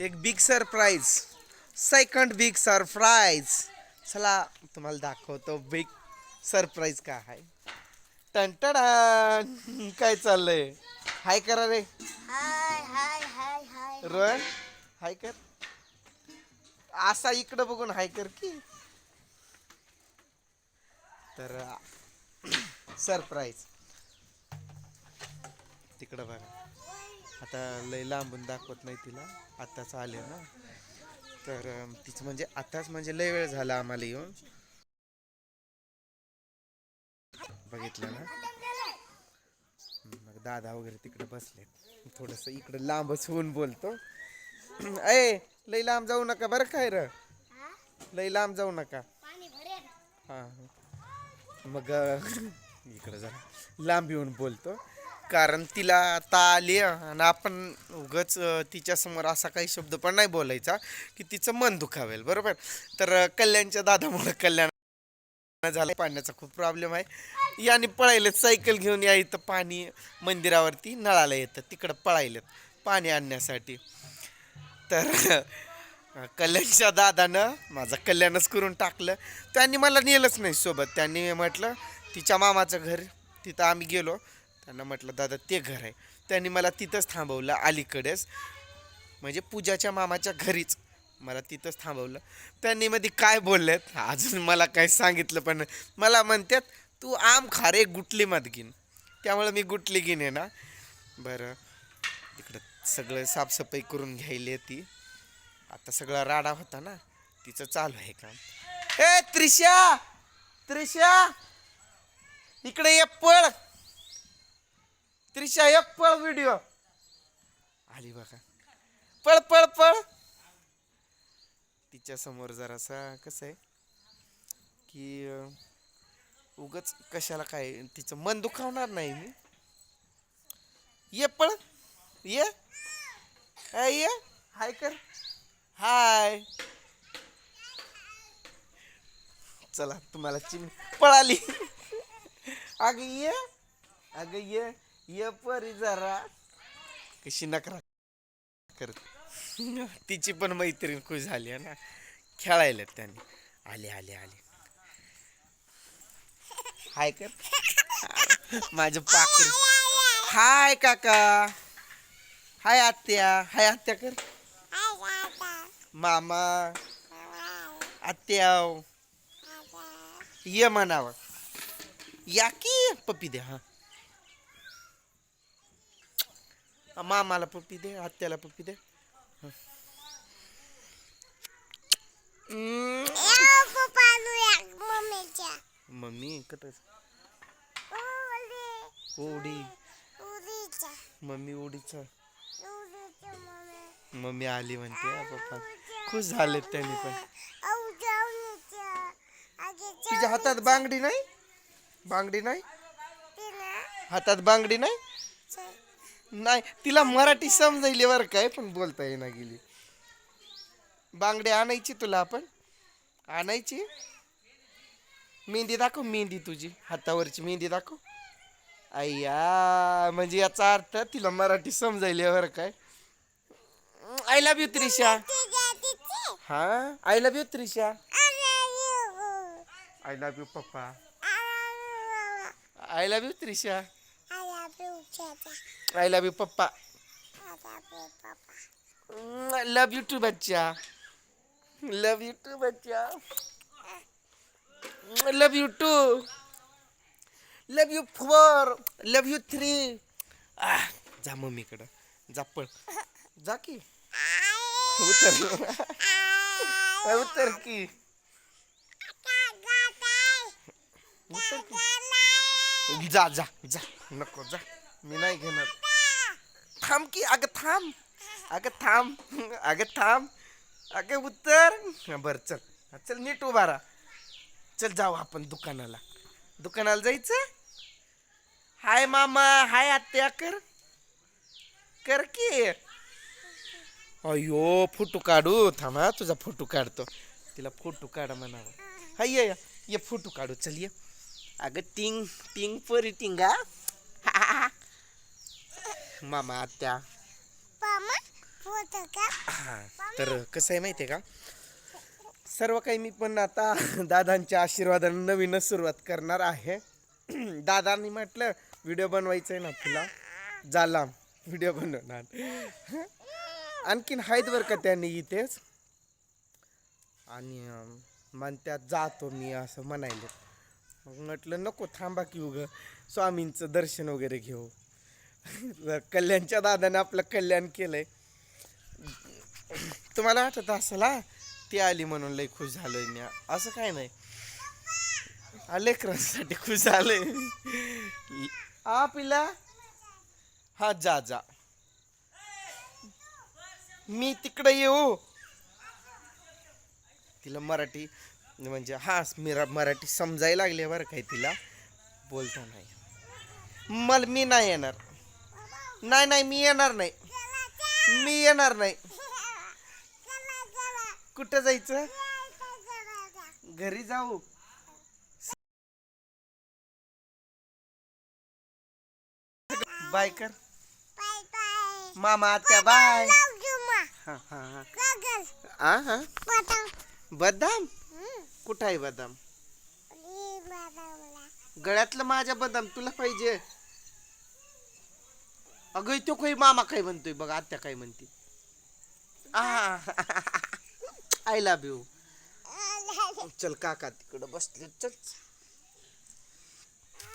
एक big surprise second big surprise चला तुम्हाला दाखवतो बिग सरप्राईज काय आहे. टंटडान काय चाललंय? हाय करा रे. हाय हाय हाय हाय रोहन हाय कर. असा इकडं बघून हाय कर की. तर सरप्राईज तिकडं बघा. आता लय लांबून दाखवत नाही तिला. आताच आले ना. तर तिचं म्हणजे आताच म्हणजे लय वेळ झाला आम्हाला येऊन. बघितलं ना? मग दादा वगैरे तिकडे बसले थोडस इकडे लांबच होऊन बोलतो. ए लय लांब जाऊ नका बरं काय र? लय लांब जाऊ नका. हा. मग इकडं जरा लांब येऊन बोलतो. कारण तिला आता आली आणि आपण उगच तिच्यासमोर असा काही शब्द पण नाही बोलायचा की तिचं मन दुखावेल बरोबर? तर कल्याणच्या दादामुळे कल्याण झालं पाण्याचा खूप प्रॉब्लेम आहे. याने पळायलेत सायकल घेऊन या इथं पाणी मंदिरावरती नळाला येतं तिकडं पळायलेत पाणी आणण्यासाठी. तर कल्याणच्या दादानं माझं कल्याणच करून टाकलं. त्यांनी मला नेलंच नाही सोबत. त्यांनी म्हटलं तिच्या मामाचं घर तिथं आम्ही गेलो. त्यांना म्हटलं दादा ते घर आहे. त्यांनी मला तिथंच थांबवलं अलीकडेच. म्हणजे पूजाच्या मामाच्या घरीच मला तिथंच थांबवलं. त्यांनी मध्ये काय बोललेत अजून मला काय सांगितलं पण मला म्हणतात तू आम खारे गुटली मत घेईन त्यामुळे मी गुटली घेईन आहे ना. बरं. इकडं सगळं साफसफाई करून घ्यायली ती. आता सगळा राडा होता ना तिचं चालू आहे काम. ए त्रिशा! त्रिशा! इकडे ये पळ! त्रिशा एक पळ व्हिडिओ आली बघा. पळ पळ पळ. तिच्या समोर जरासा कसं आहे की उगच कशाला काय तिचं मन दुखावणार नाही मी. ये पळ. ये. ये. हाय कर. हाय. चला तुम्हाला चिम पळाली. अग ये. अग ये. ये परी जरा. कशी नकरा करत. तिची पण मैत्रीण खुश झाली आहे ना. खेळायला त्यांनी. आले आले आले. हाय कर. माझ पाकर. हाय काका. हाय आत्या. हाय आत्या कर. मामा. आत्या ये म्हणावं. या की पप्पी द्या हा. मामाला पप्पी दे आत्याला पप्पी दे. मम्मी ओढी उडीच्या मम्मी उडीच्या मम्मी. आली म्हणते पप्पा. खुश झाले त्यांनी पण. तुझ्या हातात बांगडी नाही? बांगडी नाही? हातात बांगडी नाही? नाही तिला मराठी समजायली बरं काय पण बोलता येईना गेली. बांगडे आणायची तुला आपण? आणायची? मेहंदी दाखव मेहंदी तुझी हातावरची मेहंदी दाखव. अय्या म्हणजे याचा अर्थ तिला मराठी समजायली बरं काय. I love you Trisha. हा? I love you Trisha. I love you papa. I love you Trisha. I love you papa love you too बच्चा लव यू टू बच्चा love you two love you four love you three जा मम्मीकडं जा पळ. जा की. उतर. उतर की. उतर की. जा जा जा. नको जा. मी नाही घेणार. थांब की अगं थांब. अगं थांब. अगं थांब. अगं उत्तर बरं चल. चल नीट उभा राहा. चल जाऊ आपण दुकानाला. दुकानाला जायचं? हाय मामा हाय आत्या कर. कर की. अयो फोटो काढू. थांबा तुझा फोटो काढतो. तिला फोटो काढा म्हणावं. हा ये ये, फोटो काढू. चल ये. अगं टिंग टिंग परी टिंगा. मामा आत्या. हा, तर कसं आहे माहिती आहे का? सर्व काही मी पण आता दादांच्या आशीर्वादाने नवीनच सुरुवात करणार आहे. दादांनी म्हटलं व्हिडिओ बनवायचा आहे ना तुला. झाला व्हिडिओ बनवणार. आणखीन आहेत बरं का त्यांनी इथेच. आणि म्हणत्यात जातो मी असं म्हणायले. मग म्हटलं नको थांबा की उगं स्वामींचं दर्शन वगैरे घेऊ. कल्याणच्या दादाने आपलं कल्याण केलंय. तुम्हाला वाटत असेल हा? ती आली म्हणून लय खुश झालोय मी. असं काय नाही. लेकरांसाठी खुश झालंय. आ पिला हा जा जा. मी तिकडे येऊ. तिला मराठी म्हणजे हा मी मराठी समजायला लागले बरं काय तिला. बोलता नाही. मला मी नाही येणार. नाही नाही मी येणार नाही. मी येणार नाही. कुठं जायचं? घरी जाऊ. बाय कर. मामा आत्या बाय. हा हा हा. आ हा. बदाम? कुठं आहे बदाम? गळ्यातलं माझ्या बदाम तुला पाहिजे. अगं तो काही मामा काय म्हणतोय बघ आत्या काय म्हणते. आय लव्ह यू चल काका तिकडं बसले चल.